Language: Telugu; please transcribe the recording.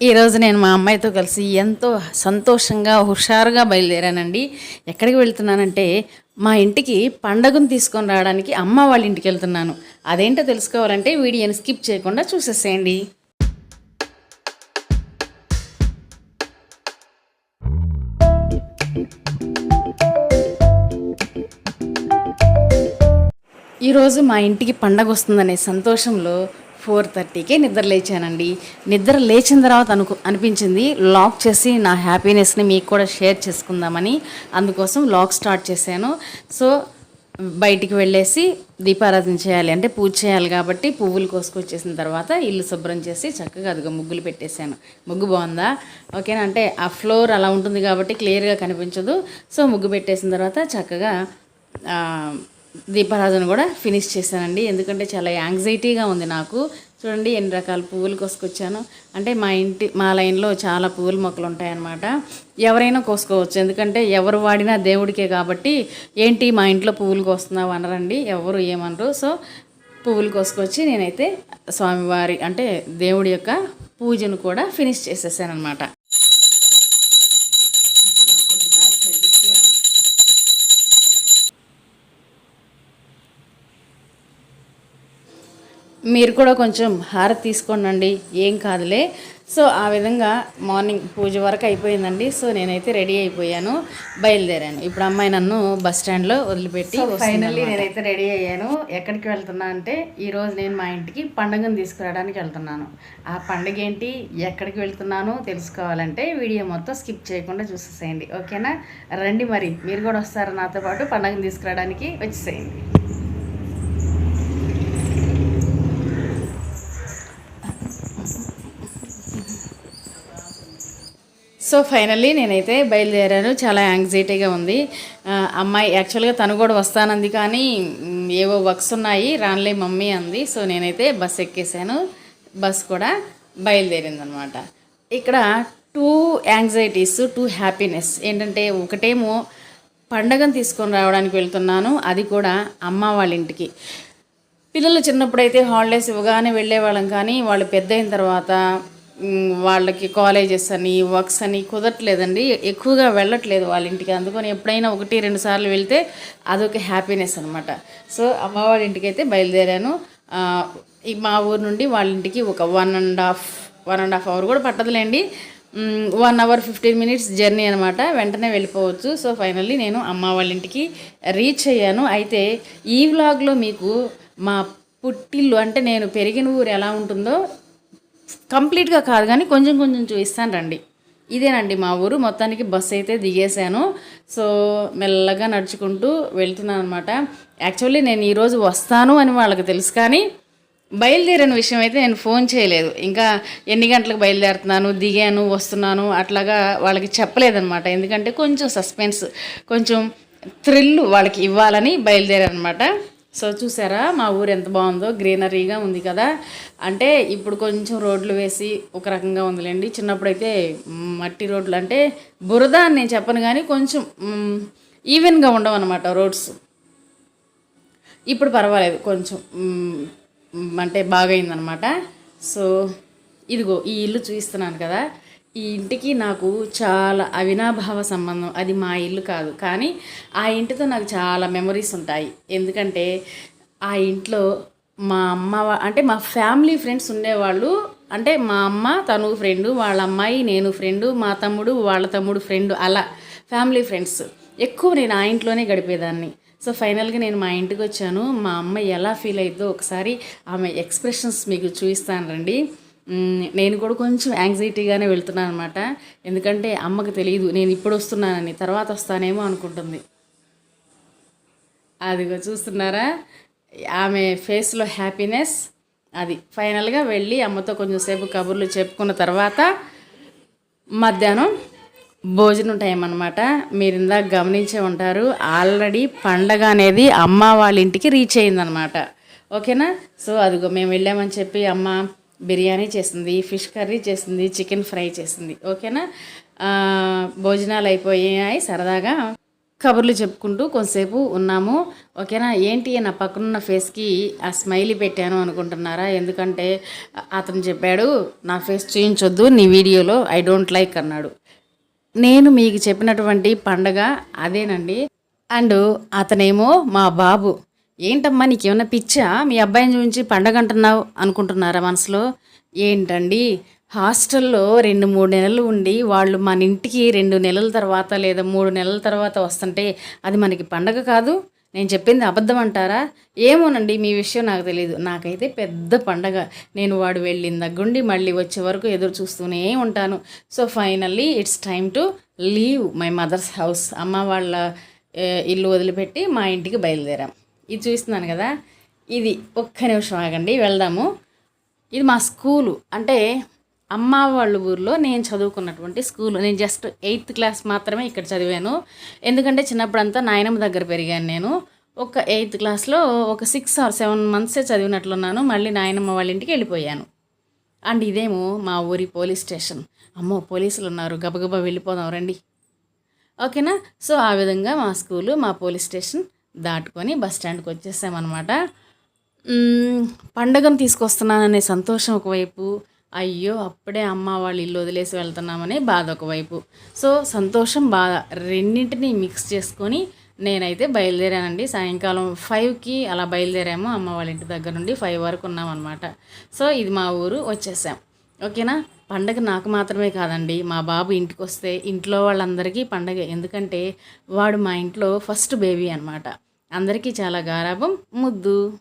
ఈరోజు నేను మా అమ్మాయితో కలిసి ఎంతో సంతోషంగా హుషారుగా బయలుదేరానండి. ఎక్కడికి వెళ్తున్నానంటే మా ఇంటికి పండగను తీసుకొని రావడానికి అమ్మ వాళ్ళ ఇంటికి వెళ్తున్నాను. అదేంటో తెలుసుకోవాలంటే వీడియోని స్కిప్ చేయకుండా చూసేసేయండి. ఈరోజు మా ఇంటికి పండగ వస్తుందనే సంతోషంలో ఫోర్ థర్టీకే నిద్ర లేచానండి. నిద్ర లేచిన తర్వాత అనుకు అనిపించింది లాక్ చేసి నా హ్యాపీనెస్ని మీకు కూడా షేర్ చేసుకుందామని. అందుకోసం లాక్ స్టార్ట్ చేశాను. సో బయటికి వెళ్ళేసి దీపారాధన చేయాలి అంటే పూజ చేయాలి కాబట్టి పువ్వులు కోసుకొచ్చేసిన తర్వాత ఇల్లు శుభ్రం చేసి చక్కగా అదిగో ముగ్గులు పెట్టేశాను. ముగ్గు బాగుందా? ఓకేనా? అంటే ఆ ఫ్లోర్ అలా ఉంటుంది కాబట్టి క్లియర్గా కనిపించదు. సో ముగ్గు పెట్టేసిన తర్వాత చక్కగా దీపారాధన కూడా ఫినిష్ చేశానండి. ఎందుకంటే చాలా యాంగ్జైటీగా ఉంది నాకు. చూడండి ఎన్ని రకాల పువ్వులు కోసుకొచ్చాను. అంటే మా ఇంటి మా లైన్లో చాలా పువ్వుల మొక్కలు ఉంటాయన్నమాట. ఎవరైనా కోసుకోవచ్చు. ఎందుకంటే ఎవరు వాడినా దేవుడికే కాబట్టి ఏంటి మా ఇంట్లో పువ్వులు కోస్తున్నావు అనరండి. ఎవరు ఏమనరు. సో పువ్వులు కోసుకొచ్చి నేనైతే స్వామివారి అంటే దేవుడి యొక్క పూజను కూడా ఫినిష్ చేసేసాను అనమాట మీరు కూడా కొంచెం హారతి తీసుకోండి ఏం కాదులే. సో ఆ విధంగా మార్నింగ్ పూజ వరకు అయిపోయిందండి. సో నేనైతే రెడీ అయిపోయాను బయలుదేరాను. ఇప్పుడు అమ్మాయి నన్ను బస్ స్టాండ్లో వదిలిపెట్టి ఫైనల్లీ నేనైతే రెడీ అయ్యాను. ఎక్కడికి వెళ్తున్నా అంటే ఈరోజు నేను మా ఇంటికి పండుగను తీసుకురావడానికి వెళ్తున్నాను. ఆ పండుగ ఏంటి ఎక్కడికి వెళ్తున్నానో తెలుసుకోవాలంటే వీడియో మొత్తం స్కిప్ చేయకుండా చూసేసేయండి. ఓకేనా? రండి మరి. మీరు కూడా వస్తారు నాతో పాటు పండుగను తీసుకురావడానికి. వచ్చేసేయండి. సో ఫైనల్లీ నేనైతే బయలుదేరాను. చాలా యాంగ్జైటీగా ఉంది. అమ్మాయి యాక్చువల్గా తను కూడా వస్తానంది కానీ ఏవో వర్క్స్ ఉన్నాయి. రానులే మమ్మీ అంది. సో నేనైతే బస్ ఎక్కేసాను. బస్ కూడా బయలుదేరిందనమాట. ఇక్కడ టూ యాంగ్జైటీస్ టూ హ్యాపీనెస్. ఏంటంటే ఒకటేమో పండగను తీసుకొని రావడానికి వెళ్తున్నాను. అది కూడా అమ్మ వాళ్ళ ఇంటికి. పిల్లలు చిన్నప్పుడైతే హాలిడేస్ ఇవ్వగానే వెళ్ళేవాళ్ళం కానీ వాళ్ళు పెద్ద అయిన తర్వాత వాళ్ళకి కాలేజెస్ అని వర్క్స్ అని కుదరట్లేదండి. ఎక్కువగా వెళ్ళట్లేదు వాళ్ళ ఇంటికి. అందుకని ఎప్పుడైనా ఒకటి రెండు సార్లు వెళ్తే అదొక హ్యాపీనెస్ అనమాట సో అమ్మ వాళ్ళ ఇంటికి అయితే బయలుదేరాను మా ఊరు నుండి వాళ్ళ ఇంటికి ఒక one and half one and half hour కూడా పట్టదులేండి. One hour fifteen minutes journey అనమాట వెంటనే వెళ్ళిపోవచ్చు. సో ఫైనల్లీ నేను అమ్మ వాళ్ళ ఇంటికి రీచ్ అయ్యాను. అయితే ఈ వ్లాగ్లో మీకు మా పుట్టిల్లు అంటే నేను పెరిగిన ఊరు ఎలా ఉంటుందో కంప్లీట్గా కాదు కానీ కొంచెం కొంచెం చూపిస్తాను రండి. ఇదేనండి మా ఊరు. మొత్తానికి బస్ అయితే దిగేశాను. సో మెల్లగా నడుచుకుంటూ వెళ్తున్నాను అనమాట యాక్చువల్లీ నేను ఈరోజు వస్తాను అని వాళ్ళకి తెలుసు కానీ బయలుదేరిన విషయం అయితే నేను ఫోన్ చేయలేదు. ఇంకా ఎన్ని గంటలకు బయలుదేరుతున్నాను దిగాను వస్తున్నాను అట్లాగా వాళ్ళకి చెప్పలేదనమాట ఎందుకంటే కొంచెం సస్పెన్స్ కొంచెం థ్రిల్ వాళ్ళకి ఇవ్వాలని బయలుదేరానమాట సో చూసారా మా ఊరు ఎంత బాగుందో? గ్రీనరీగా ఉంది కదా. అంటే ఇప్పుడు కొంచెం రోడ్లు వేసి ఒక రకంగా ఉందిలేండి. చిన్నప్పుడైతే మట్టి రోడ్లు అంటే బురద అని నేను చెప్పను కానీ కొంచెం ఈవెన్గా ఉండవన్నమాట రోడ్స్. ఇప్పుడు పర్వాలేదు కొంచెం అంటే బాగైందనమాట సో ఇదిగో ఈ ఇల్లు చూపిస్తున్నాను కదా. ఈ ఇంటికి నాకు చాలా అవినాభావ సంబంధం. అది మా ఇల్లు కాదు. కానీ ఆ ఇంటితో నాకు చాలా మెమరీస్ ఉంటాయి. ఎందుకంటే ఆ ఇంట్లో మా అమ్మ అంటే మా ఫ్యామిలీ ఫ్రెండ్స్ ఉండేవాళ్ళు. అంటే మా అమ్మ తను ఫ్రెండు వాళ్ళ అమ్మాయి నేను ఫ్రెండు మా తమ్ముడు వాళ్ళ తమ్ముడు ఫ్రెండ్ అలా ఫ్యామిలీ ఫ్రెండ్స్. ఎక్కువ నేను ఆ ఇంట్లోనే గడిపేదాన్ని. సో ఫైనల్గా నేను మా ఇంటికి వచ్చాను. మా అమ్మ ఎలా ఫీల్ అవుతుందో ఒకసారి ఆమె ఎక్స్ప్రెషన్స్ మీకు చూపిస్తాను రండి. నేను కూడా కొంచెం యాంగ్జైటీగానే వెళ్తున్నాను అనమాట ఎందుకంటే అమ్మకు తెలియదు నేను ఇప్పుడు వస్తున్నానని తర్వాత వస్తానేమో అనుకుంటుంది. అదిగో చూస్తున్నారా? ఆమె ఫేస్లో హ్యాపీనెస్ అది ఫైనల్గా వెళ్ళి అమ్మతో కొంచెం సేపు కబుర్లు చెప్పుకున్న తర్వాత మధ్యాహ్నం భోజనం టైం అనమాట మీరు ఇందాక గమనించే ఉంటారు ఆల్రెడీ పండగ అనేది అమ్మ వాళ్ళ ఇంటికి రీచ్ అయిందనమాట ఓకేనా? సో అదిగో మేము వెళ్ళామని చెప్పి అమ్మ బిర్యానీ చేసింది ఫిష్ కర్రీ చేసింది చికెన్ ఫ్రై చేసింది ఓకేనా? భోజనాలు అయిపోయాయి సరదాగా కబుర్లు చెప్పుకుంటూ కొంతసేపు ఉన్నాము. ఓకేనా? ఏంటి నా పక్కనున్న ఫేస్కి ఆ స్మైలీ పెట్టాను అనుకుంటున్నారా? ఎందుకంటే అతను చెప్పాడు నా ఫేస్ చూయించొద్దు నీ వీడియోలో ఐ డోంట్ లైక్ అన్నాడు. నేను మీకు చెప్పినటువంటి పండగ అదేనండి. అండ్ అతనేమో మా బాబు. ఏంటమ్మా నీకేమైనా పిచ్చా? మీ అబ్బాయిని చూపించి పండగ అంటున్నావు అనుకుంటున్నారా మనసులో? ఏంటండి? హాస్టల్లో రెండు మూడు నెలలు ఉండి వాళ్ళు మన ఇంటికి రెండు నెలల తర్వాత లేదా మూడు నెలల తర్వాత వస్తుంటే అది మనకి పండగ కాదు. నేను చెప్పింది అబద్ధం అంటారా? ఏమోనండి మీ విషయం నాకు తెలియదు నాకైతే పెద్ద పండగ. నేను వాడు వెళ్ళిన దగ్గరుండి మళ్ళీ వచ్చే వరకు ఎదురు చూస్తూనే ఉంటాను. So finally it's time to leave my mother's house. అమ్మ వాళ్ళ ఇల్లు వదిలిపెట్టి మా ఇంటికి బయలుదేరాం. ఇది చూస్తున్నాను కదా. ఇది ఒక్క నిమిషం ఆగండి వెళ్దాము. ఇది మా స్కూలు. అంటే అమ్మ వాళ్ళ ఊర్లో నేను చదువుకున్నటువంటి స్కూల్. నేను జస్ట్ ఎయిత్ క్లాస్ మాత్రమే ఇక్కడ చదివాను. ఎందుకంటే చిన్నప్పుడంతా నాయనమ్మ దగ్గర పెరిగాను నేను. ఒక ఎయిత్ క్లాస్లో ఒక సిక్స్ ఆర్ సెవెన్ మంత్సే చదివినట్లున్నాను. మళ్ళీ నాయనమ్మ వాళ్ళ ఇంటికి వెళ్ళిపోయాను. అండ్ ఇదేమో మా ఊరి పోలీస్ స్టేషన్. అమ్మో పోలీసులు ఉన్నారు. గబగబా వెళ్ళిపోదాం రండి. ఓకేనా? సో ఆ విధంగా మా స్కూలు మా పోలీస్ స్టేషన్ దాటుకొని బస్ స్టాండ్కి వచ్చేసామన్నమాట. పండగను తీసుకొస్తున్నాననే సంతోషం ఒకవైపు అయ్యో అప్పుడే అమ్మ వాళ్ళు ఇల్లు వదిలేసి వెళ్తున్నామనే బాధ ఒకవైపు. సో సంతోషం బాధ రెండింటిని మిక్స్ చేసుకొని నేనైతే బయలుదేరానండి. సాయంకాలం ఫైవ్కి అలా బయలుదేరాము అమ్మ వాళ్ళ ఇంటి దగ్గర నుండి ఫైవ్ వరకు ఉన్నామన్నమాట. సో ఇది మా ఊరు వచ్చేసాం. ఓకేనా? పండగ నాకు మాత్రమే కాదండి. మా బాబు ఇంటికి వస్తే ఇంట్లో వాళ్ళందరికీ పండగ. ఎందుకంటే వాడు మా ఇంట్లో ఫస్ట్ బేబీ అనమాట అందరికీ చాలా గారాభం. ముద్దు.